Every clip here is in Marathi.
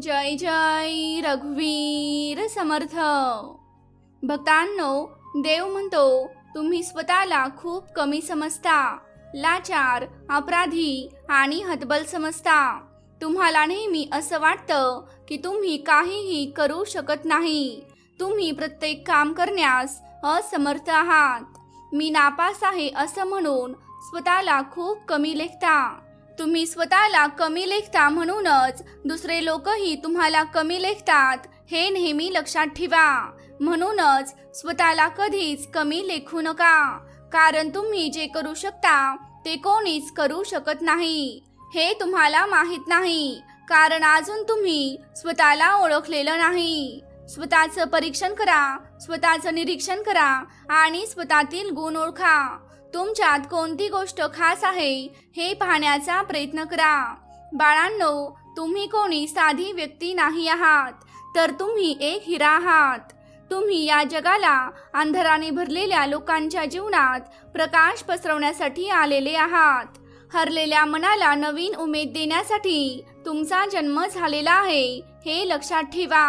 जय जय रघुवीर समर्थ. भक्तांनो देव म्हणतो तुम्ही स्वतःला खूप कमी समजता. लाचार अपराधी आणि हतबल समजता. तुम्हाला नेहमी असं वाटतं की तुम्ही काहीही करू शकत नाही. तुम्ही प्रत्येक काम करण्यास असमर्थ आहात. मी नापास आहे असं म्हणून स्वतःला खूप कमी लेखता. तुम्ही स्वतःला कमी लेखता म्हणूनच दुसरे लोकही तुम्हाला कमी लेखतात हे नेहमी लक्षात ठेवा. म्हणूनच स्वतःला कधीच कमी लेखू नका. कारण तुम्ही जे करू शकता ते कोणीच करू शकत नाही. हे तुम्हाला माहीत नाही. कारण अजून तुम्ही स्वतःला ओळखलेलं नाही. स्वतःचं परीक्षण करा स्वतःचं निरीक्षण करा आणि स्वतःतील गुण ओळखा. तुमच्यात कोणती गोष्ट खास आहे हे पाहण्याचा प्रयत्न करा. बाळांनो तुम्ही कोणी साधी व्यक्ती नाही आहात तर तुम्ही एक हिरा आहात. तुम्ही या जगाला अंधाराने भरलेल्या लोकांच्या जीवनात प्रकाश पसरवण्यासाठी आलेले आहात. हरलेल्या मनाला नवीन उमेद देण्यासाठी तुमचा जन्म झालेला आहे हे लक्षात ठेवा.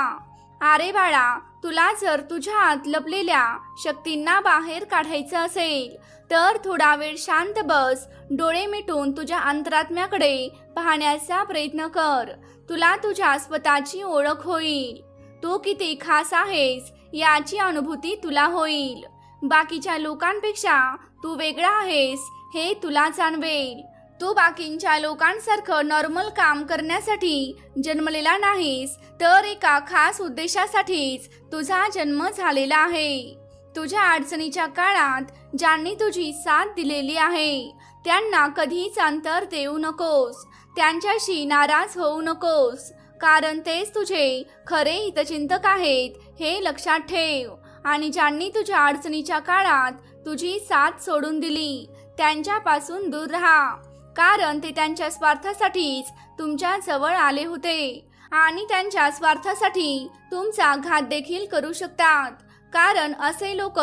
अरे बाळा तुला जर तुझ्या आत लपलेल्या शक्तींना बाहेर काढायचं असेल तर थोडा वेळ शांत बस डोळे मिटून तुझ्या अंतरात्म्याकडे पाहण्याचा प्रयत्न कर. तुला तुझ्या स्वतःची ओळख होईल. तू किती खास आहेस याची अनुभूती तुला होईल. बाकीच्या लोकांपेक्षा तू वेगळा आहेस हे तुला जाणवेल. तू बाकींच्या लोकांसारखं नॉर्मल काम करण्यासाठी जन्मलेला नाहीस तर एका खास उद्देशासाठीच तुझा जन्म झालेला आहे. तुझ्या अडचणीच्या काळात ज्यांनी तुझी साथ दिलेली आहे त्यांना कधीच अंतर देऊ नकोस त्यांच्याशी नाराज होऊ नकोस कारण तेच तुझे खरे हितचिंतक आहेत हे लक्षात ठेव. आणि ज्यांनी तुझ्या अडचणीच्या काळात तुझी साथ सोडून दिली त्यांच्यापासून दूर राहा. कारण ते त्यांच्या स्वार्थासाठीच तुमच्या जवळ आले होते. आणि त्यांच्या स्वार्थासाठी तुमचा घात देखील करू शकतात. कारण असे लोक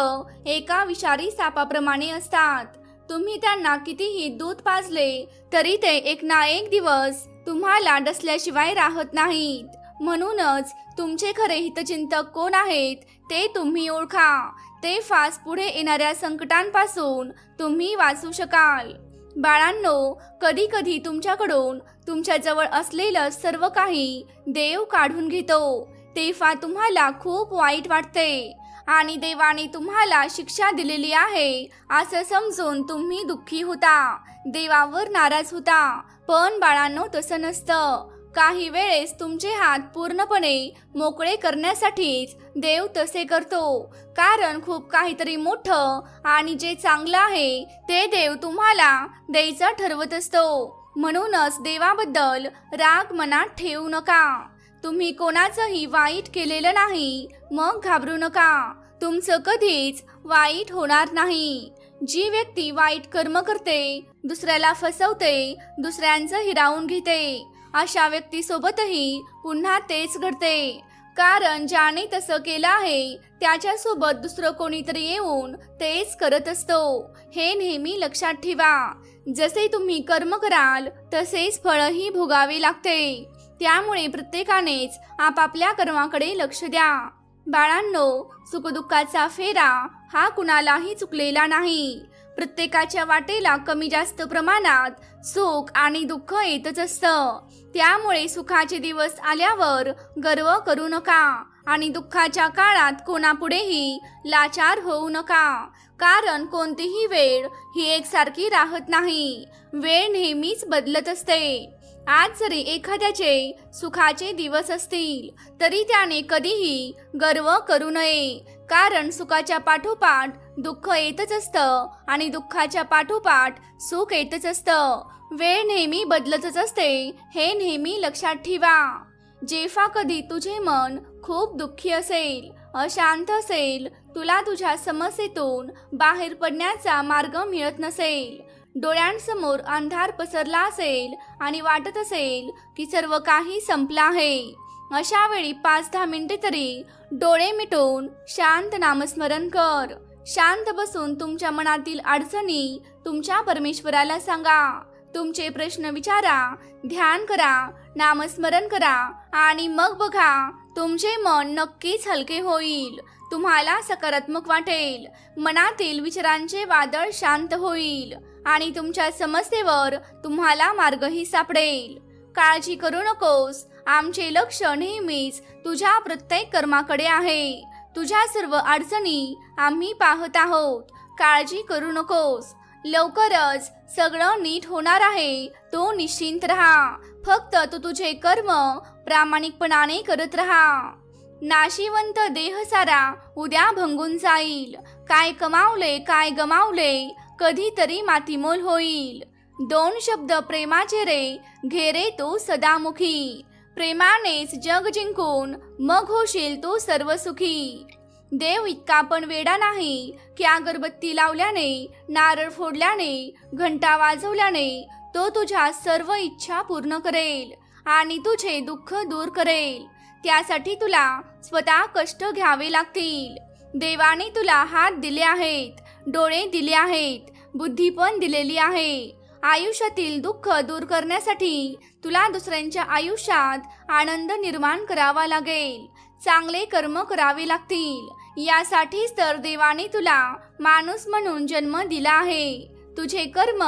एका विषारी सापाप्रमाणे असतात. तुम्ही त्यांना कितीही दूध पाजले तरी ते एक ना एक दिवस तुम्हाला डसल्याशिवाय राहत नाहीत. म्हणूनच तुमचे खरे हितचिंतक कोण आहेत ते तुम्ही ओळखा. ते फास पुढे येणाऱ्या संकटांपासून तुम्ही वाचू शकाल. बाळांनो कधी कधी तुमच्याकडून तुमच्याजवळ असलेलं सर्व काही देव काढून घेतो. तेव्हा तुम्हाला खूप वाईट वाटते. आणि देवाने तुम्हाला शिक्षा दिलेली आहे असं समजून तुम्ही दुःखी होता. देवावर नाराज होता. पण बाळांनो तसं नसतं. काही वेळेस तुमचे हात पूर्णपणे मोकळे करण्यासाठीच देव तसे करतो. कारण खूप काहीतरी मोठं आणि जे चांगलं आहे ते देव तुम्हाला द्यायचं ठरवत असतो. म्हणूनच देवाबद्दल राग मनात ठेवू नका. तुम्ही कोणाचंही वाईट केलेलं नाही मग घाबरू नका. तुमचं कधीच वाईट होणार नाही. जी व्यक्ती वाईट कर्म करते दुसऱ्याला फसवते दुसऱ्यांचं हिरावून घेते. अशा व्यक्तीसोबतही पुन्हा तेच घडते. कारण ज्याने तसं केलं आहे त्याच्यासोबत दुसरं कोणीतरी येऊन तेच करत असतो. हे नेहमी लक्षात ठेवा. जसे तुम्ही कर्म कराल तसेच फळही भोगावे लागते. त्यामुळे प्रत्येकानेच आपापल्या कर्माकडे लक्ष द्या. बाळांनो सुखदुःखाचा फेरा हा कुणालाही चुकलेला नाही. प्रत्येकाच्या वाटेला कमी जास्त प्रमाणात सुख आणि दुःख येतच असतं. त्यामुळे सुखाचे दिवस आल्यावर गर्व करू नका आणि दुःखाच्या काळात कोणापुढेही लाचार होऊ नका. कारण कोणतीही वेळ ही एकसारखी राहत नाही. वेळ नेहमीच बदलत असते. आज जरी एखाद्याचे सुखाचे दिवस असतील तरी त्याने कधीही गर्व करू नये. कारण सुखाच्या पाठोपाठ दुःख येतच असतं आणि दुःखाच्या पाठोपाठ सुख येतच असतं. वेळ नेहमी बदलतच असते हे नेहमी लक्षात ठेवा. जेव्हा कधी तुझे मन खूप दुःखी असेल अशांत असेल तुला तुझ्या समस्येतून बाहेर पडण्याचा मार्ग मिळत नसेल. डोळ्यांसमोर अंधार पसरला असेल आणि वाटत असेल की सर्व काही संपलं आहे. अशा वेळी पाच दहा मिनिटे तरी डोळे मिटून शांत नामस्मरण कर. शांत बसून तुमच्या मनातील अडचणी तुमच्या परमेश्वराला सांगा. तुमचे प्रश्न विचारा ध्यान करा नामस्मरण करा आणि मग बघा तुमचे मन नक्कीच हलके होईल. तुम्हाला सकारात्मक वाटेल. मनातील विचारांचे वादळ शांत होईल आणि तुमच्या समस्येवर तुम्हाला मार्गही सापडेल. काळजी करू नकोस. आमचे लक्ष नेहमीच तुझ्या प्रत्येक कर्माकडे आहे. तुझ्या सर्व अडचणी आम्ही पाहत आहोत. काळजी करू नकोस. लवकरच सगळं नीट होणार आहे. तो निश्चिंत राहा. फक्त तू तुझे कर्म प्रामाणिकपणाने करत राहा. नाशिवंत देह सारा उद्या भंगून जाईल. काय कमावले काय गमावले कधीतरी मातीमोल होईल. दोन शब्द प्रेमाचे रे घेरे तो सदामुखी. प्रेमानेच जग जिंकून मग होशील तो सर्व सुखी देव इतका पण वेडा नाही की अगरबत्ती लावल्याने नारळ फोडल्याने घंटा वाजवल्याने तो तुझ्या सर्व इच्छा पूर्ण करेल. आणि तुझे दुःख दूर करेल. त्यासाठी तुला स्वतः कष्ट घ्यावे लागतील. देवाने तुला हात दिले आहेत डोळे दिले आहेत बुद्धी पण दिलेली आहे. आयुष्यातील दुःख दूर करण्यासाठी तुला दुसऱ्यांच्या आयुष्यात आनंद निर्माण करावा लागेल. चांगले कर्म करावे लागतील. यासाठीच तर देवाने तुला माणूस म्हणून जन्म दिला आहे. तुझे कर्म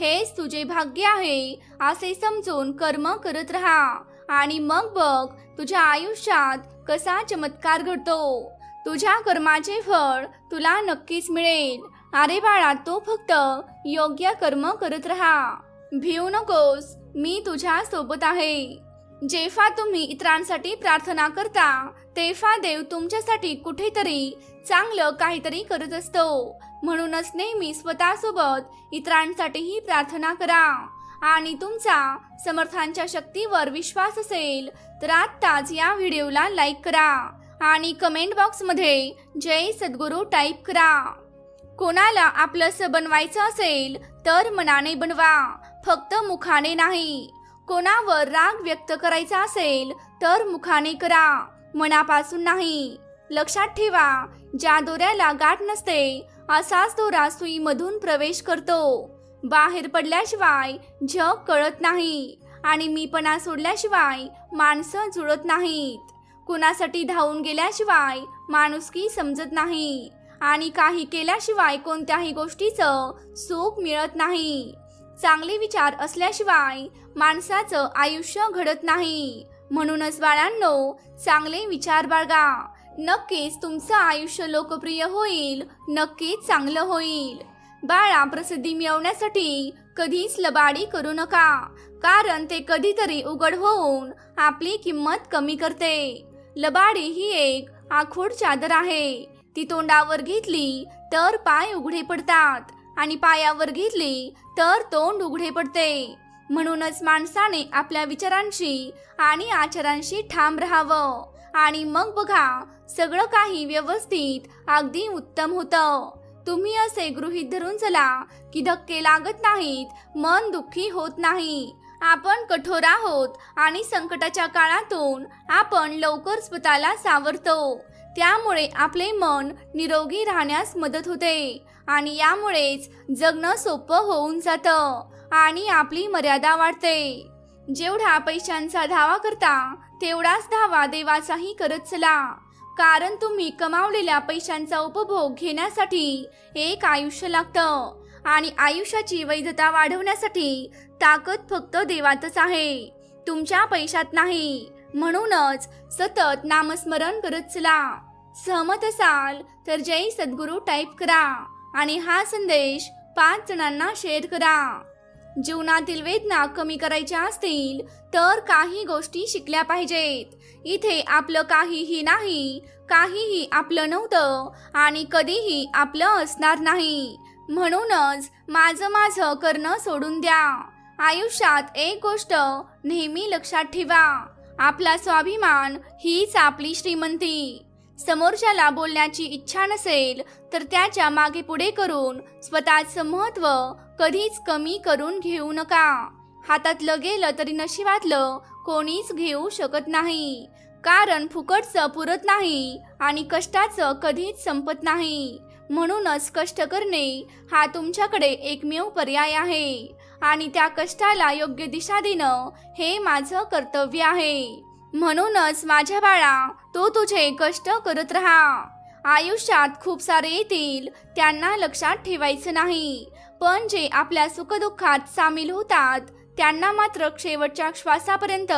हेच तुझे भाग्य आहे असे समजून कर्म करत राहा. आणि मग बघ तुझ्या आयुष्यात कसा चमत्कार घडतो? तुझ्या कर्माचे फळ तुला नक्कीच मिळेल. अरे बाळा तो फक्त योग्य कर्म करत राहा. भिवू नकोस मी तुझ्या सोबत आहे. जेव्हा तुम्ही इतरांसाठी प्रार्थना करता तेव्हा देव तुमच्यासाठी कुठेतरी चांगलं काहीतरी करत असतो. म्हणूनच नेहमी स्वतःसोबत इतरांसाठीही प्रार्थना करा. आणि तुमचा समर्थांच्या शक्तीवर विश्वास असेल तर आत्ताच या व्हिडिओला लाईक करा आणि कमेंट बॉक्समध्ये जय सद्गुरू टाईप करा. कोणाला आपलंसं बनवायचं असेल तर मनाने बनवा. फक्त मुखाने नाही. कोणावर राग व्यक्त करायचा असेल तर मुखाने करा. मनापासून नाही. लक्षात ठेवा ज्या दोऱ्याला गाठ नसते असाच दोरा सुईमधून प्रवेश करतो. बाहेर पडल्याशिवाय जग कळत नाही आणि मीपणा सोडल्याशिवाय माणसं जुळत नाहीत. कुणासाठी धावून गेल्याशिवाय माणुसकी समजत नाही आणि काही केल्याशिवाय कोणत्याही गोष्टीचं सुख मिळत नाही. चांगले विचार असल्याशिवाय माणसाचं आयुष्य घडत नाही. म्हणूनच बाळांनो चांगले विचार बाळगा. नक्कीच तुमचं आयुष्य लोकप्रिय होईल नक्कीच चांगलं होईल. बाळा प्रसिद्धी मिळवण्यासाठी कधीच लबाडी करू नका कारण ते कधीतरी उघड होऊन आपली किंमत कमी करते. लबाडी ही एक आखूड चादर आहे. ती तोंडावर घेतली तर पाय उघडे पडतात आणि पायावर घेतली तर तोंड उघडे पडते. म्हणूनच माणसाने आपल्या विचारांशी आणि आचारांशी ठाम राहावं आणि मग बघा सगळं काही व्यवस्थित अगदी उत्तम होतं. तुम्ही असे गृहीत धरून चला की धक्के लागत नाहीत मन दुःखी होत नाही. आपण कठोर आहोत आणि संकटाच्या काळातून आपण लवकर स्वतःला सावरतो. त्यामुळे आपले मन निरोगी राहण्यास मदत होते आणि यामुळेच जगणं सोपं होऊन जातं आणि आपली मर्यादा वाढते. जेवढा पैशांचा धावा करता तेवढाच धावा देवाचाही करत चला. कारण तुम्ही कमावलेल्या पैशांचा उपभोग घेण्यासाठी एक आयुष्य लागतं. आणि आयुष्याची वैधता वाढवण्यासाठी ताकद फक्त देवातच आहे. तुमच्या पैशात नाही. म्हणूनच सतत नामस्मरण करत चला. सहमत असाल तर जय सद्गुरू टाईप करा. आणि हा संदेश पाच जणांना शेअर करा. जीवनातील वेदना कमी करायच्या असतील तर काही गोष्टी शिकल्या पाहिजेत. इथे आपलं काहीही नाही काहीही आपलं नव्हतं आणि कधीही आपलं असणार नाही. म्हणूनच माझं माझं करणं सोडून द्या. आयुष्यात एक गोष्ट नेहमी लक्षात ठेवा. आपला स्वाभिमान हीच आपली श्रीमंती. समोरच्याला बोलण्याची इच्छा नसेल तर त्याच्यामागे पुढे करून स्वतःचं महत्त्व कधीच कमी करून घेऊ नका. हातातलं गेलं तरी नशिबातलं कोणीच घेऊ शकत नाही. कारण फुकटचं पुरत नाही आणि कष्टाचं कधीच संपत नाही. म्हणूनच कष्ट करणे हा तुमच्याकडे एकमेव पर्याय आहे आणि त्या कष्टाला योग्य दिशा देणं हे माझं कर्तव्य आहे. म्हणूनच माझ्या बाळा तो तुझे कष्ट करत राहा. आयुष्यात खूप सारे येतील त्यांना लक्षात ठेवायचं नाही. पण जे आपल्या सुखदुःखात सामील होतात त्यांना मात्र शेवटच्या श्वासापर्यंत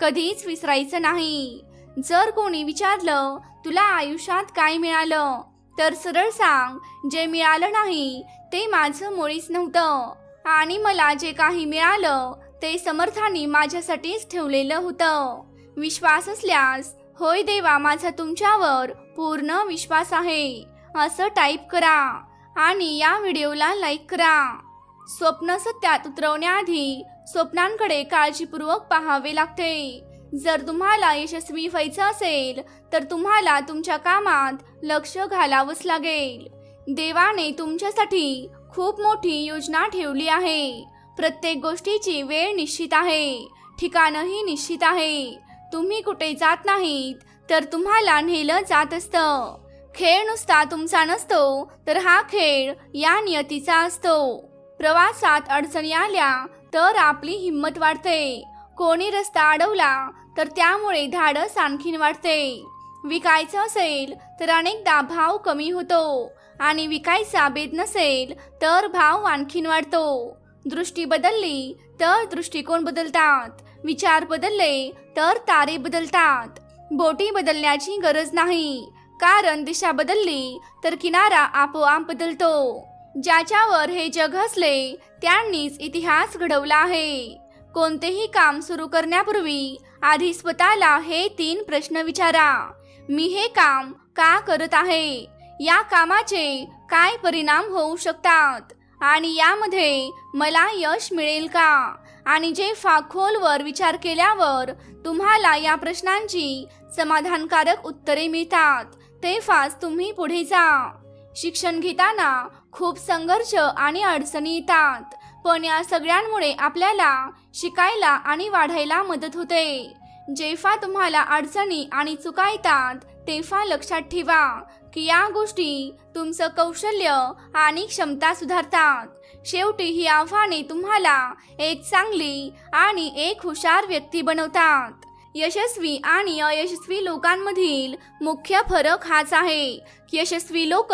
कधीच विसरायचं नाही. जर कोणी विचारलं तुला आयुष्यात काय मिळालं? तर सरळ सांग जे मिळालं नाही ते माझं मुळीच नव्हतं. आणि मला जे काही मिळालं ते समर्थांनी माझ्यासाठीच ठेवलेलं होतं. विश्वास असल्यास होय देवा माझा तुमच्यावर पूर्ण विश्वास आहे. असं टाईप करा आणि या व्हिडिओला लाईक करा. स्वप्न सत्यात उतरवण्याआधी स्वप्नांकडे काळजीपूर्वक पाहावे लागते. जर तुम्हाला यशस्वी व्हायचं असेल तर तुम्हाला तुमच्या कामात लक्ष घालावंच लागेल. देवाने तुमच्यासाठी खूप मोठी योजना ठेवली आहे. प्रत्येक गोष्टीची वेळ निश्चित आहे ठिकाणही निश्चित आहे. तुम्ही कुठे जात नाहीत तर तुम्हाला नेलं जात असतं. खेळ नुसता तुमचा नसतो तर हा खेळ या नियतीचा असतो. प्रवासात अडचणी आल्या तर आपली हिंमत वाढते. कोणी रस्ता अडवला तर त्यामुळे धाडस आणखीन वाढते. विकायचं असेल तर अनेकदा भाव कमी होतो. आणि विकायचा बेद नसेल तर भाव आणखीन वाढतो. दृष्टी बदलली तर दृष्टिकोन बदलतात. विचार बदलले तर तारे बदलतात. बोटी बदलण्याची गरज नाही. कारण दिशा बदलली तर किनारा आपोआप बदलतो. ज्याच्यावर हे जग हसले त्यांनीच इतिहास घडवला आहे. कोणतेही काम सुरू करण्यापूर्वी आधी स्वतःला हे तीन प्रश्न विचारा. मी हे काम का करत आहे? या कामाचे काय परिणाम होऊ शकतात? आणि यामध्ये मला यश मिळेल का? आणि जे फाखोलवर विचार केल्यावर तुम्हाला या प्रश्नांची समाधानकारक उत्तरे मिळतात. ते फास तुम्ही पुढे जा. शिक्षण घेताना खूप संघर्ष आणि अडचणी येतात. पण या सगळ्यांमुळे आपल्याला शिकायला आणि वाढायला मदत होते. जेव्हा तुम्हाला अडचणी आणि चुका येतात तेव्हा लक्षात ठेवा की या गोष्टी तुमचं कौशल्य आणि क्षमता सुधारतात. शेवटी ही आव्हाने तुम्हाला एक चांगली आणि एक हुशार व्यक्ती बनवतात. यशस्वी आणि अयशस्वी लोकांमधील मुख्य फरक हाच आहे. यशस्वी लोक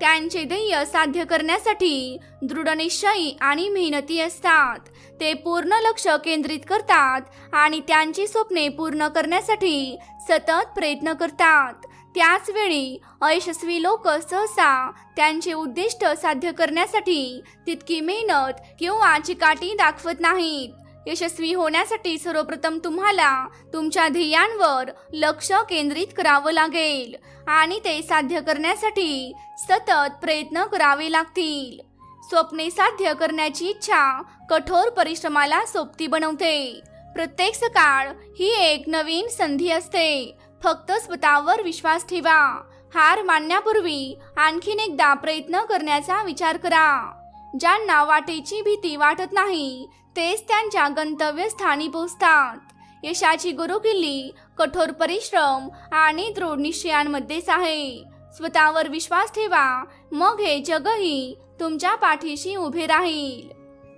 त्यांचे ध्येय साध्य करण्यासाठी दृढनिश्चयी आणि मेहनती असतात. ते पूर्ण लक्ष केंद्रित करतात आणि त्यांची स्वप्ने पूर्ण करण्यासाठी सतत प्रयत्न करतात. त्याचवेळी अयशस्वी लोक सहसा त्यांचे उद्दिष्ट साध्य करण्यासाठी तितकी मेहनत किंवा चिकाटी दाखवत नाहीत. यशस्वी होण्यासाठी सर्वप्रथम तुम्हाला तुमच्या ध्येयांवर लक्ष केंद्रित करावं लागेल आणि ते साध्य करण्यासाठी सतत प्रयत्न करावे लागतील. स्वप्ने साध्य करण्याची इच्छा कठोर परिश्रमाला सोबती बनवते. प्रत्येक सकाळ ही एक नवीन संधी असते. फक्त स्वतःवर विश्वास ठेवा. हार मानण्यापूर्वी आणखीन एकदा प्रयत्न करण्याचा विचार करा. ज्यांना वाटेची भीती वाटत नाही तेच त्यांच्या गंतव्यस्थानी पोहोचतात. यशाची गुरुकिल्ली कठोर परिश्रम आणि दृढ निश्चयांमध्येच आहे स्वतःवर विश्वास ठेवा मग हे जगही तुमच्या पाठीशी उभे राहील.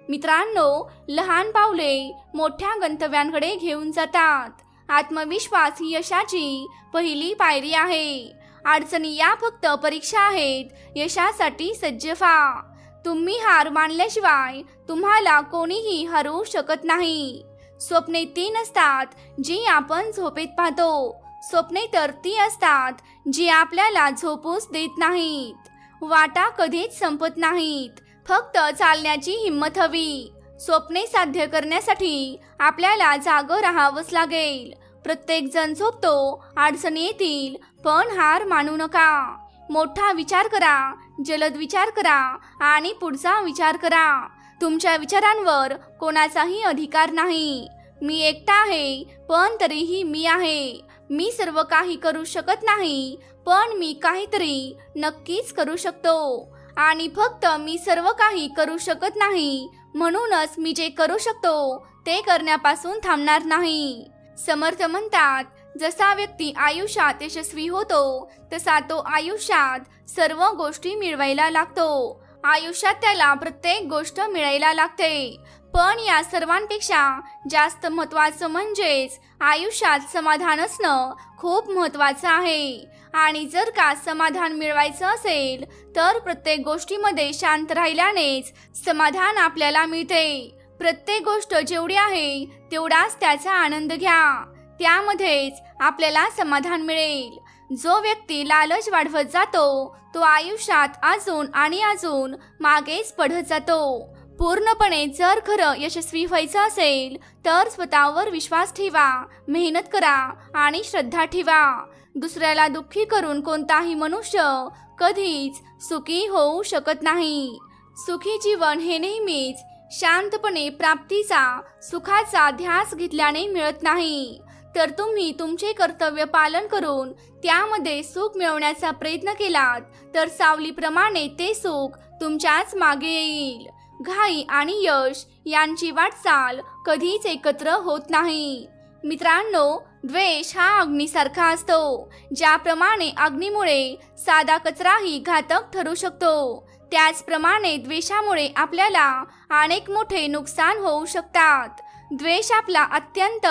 मित्रांनो लहान पावले मोठ्या गंतव्यांकडे घेऊन जातात. आत्मविश्वास ही यशाची पहिली पायरी आहे. अडचणी या फक्त परीक्षा आहेत. यशासाठी सज्ज व्हा. तुम्ही हार मानल्याशिवाय तुम्हाला कोणीही हरवू शकत नाही. स्वप्ने तीन असतात जी आपण झोपेत पाहतो. स्वप्ने तर ती असतात जी आपल्याला झोपूस देत नाहीत. वाटा कधीच संपत नाहीत. फक्त चालण्याची हिंमत हवी. स्वप्ने साध्य करण्यासाठी आपल्याला जागं राहावंच लागेल. प्रत्येक जण झोपतो अडचणी येतील पण हार मानू नका. मोठा विचार करा जलद विचार करा आणि पुढचा विचार करा. तुमच्या विचारांवर कोणाचाही अधिकार नाही. मी एकटा आहे पण तरीही मी आहे. मी सर्व काही करू शकत नाही पण मी काहीतरी नक्कीच करू शकतो. आणि फक्त मी सर्व काही करू शकत नाही म्हणूनच मी जे करू शकतो ते करण्यापासून थांबणार नाही. समर्थ म्हणतात जसा व्यक्ती आयुष्यात यशस्वी होतो तसा तो आयुष्यात सर्व गोष्टी मिळवायला लागतो. आयुष्यात त्याला प्रत्येक गोष्ट मिळायला लागते. पण या सर्वांपेक्षा जास्त महत्वाचं म्हणजेच आयुष्यात समाधान असणं खूप महत्वाचं आहे. आणि जर का समाधान मिळवायचं असेल तर प्रत्येक गोष्टीमध्ये शांत राहिल्यानेच समाधान आपल्याला मिळते. प्रत्येक गोष्ट जेवढी आहे तेवढाच त्याचा आनंद घ्या. त्यामध्येच आपल्याला समाधान मिळेल. जो व्यक्ती लालच वाढवत जातो तो आयुष्यात अजून आणि अजून मागेच पडत जातो. पूर्णपणे जर खरं यशस्वी व्हायचं असेल तर स्वतःवर विश्वास ठेवा मेहनत करा आणि श्रद्धा ठेवा. दुसऱ्याला दुःखी करून कोणताही मनुष्य कधीच सुखी होऊ शकत नाही. सुखी जीवन हे नेहमीच शांतपणे प्राप्तीचा सुखाचा ध्यास घेतल्याने मिळत नाही. तर तुम्ही तुमचे कर्तव्य पालन करून त्यामध्ये सुख मिळवण्याचा प्रयत्न केलात तर सावलीप्रमाणे ते सुख तुमच्याच मागे येईल. घाई आणि यश यांची वाटचाल कधीच एकत्र होत नाही. मित्रांनो द्वेष हा अग्नीसारखा असतो ज्याप्रमाणे अग्नीमुळे साधा कचराही घातक ठरू शकतो. त्याचप्रमाणे द्वेषामुळे आपल्याला अनेक मोठे नुकसान होऊ शकतात. द्वेष आपला अत्यंत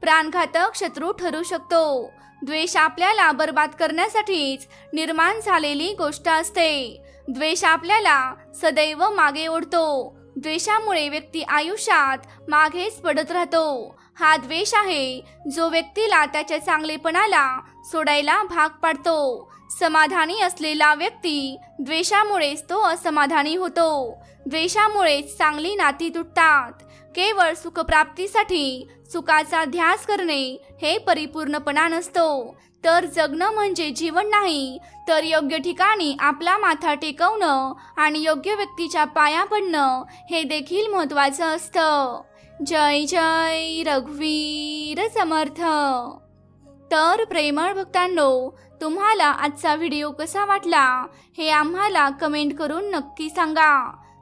प्राणघातक शत्रू ठरू शकतो. द्वेष आपल्याला बर्बाद करण्यासाठीच निर्माण झालेली गोष्ट असते. द्वेष आपल्याला सदैव मागे ओढतो. द्वेषामुळे व्यक्ती आयुष्यात मागेच पडत राहतो. हा द्वेष आहे जो व्यक्तीला त्याच्या चांगलेपणाला सोडायला भाग पाडतो. समाधानी असलेला व्यक्ती द्वेषामुळेच तो असमाधानी होतो. द्वेषामुळेच चांगली नाती तुटतात. केवळ सुखप्राप्तीसाठी सुखाचा ध्यास करणे हे परिपूर्णपणा नसतो. तर जगणं म्हणजे जीवन नाही तर योग्य ठिकाणी आपला माथा टेकवणं आणि योग्य व्यक्तीच्या पाया पडणं हे देखील महत्त्वाचं असतं. जय जय रघुवीर समर्थ. तर प्रेमळ भक्तांनो तुम्हाला आजचा व्हिडिओ कसा वाटला हे आम्हाला कमेंट करून नक्की सांगा.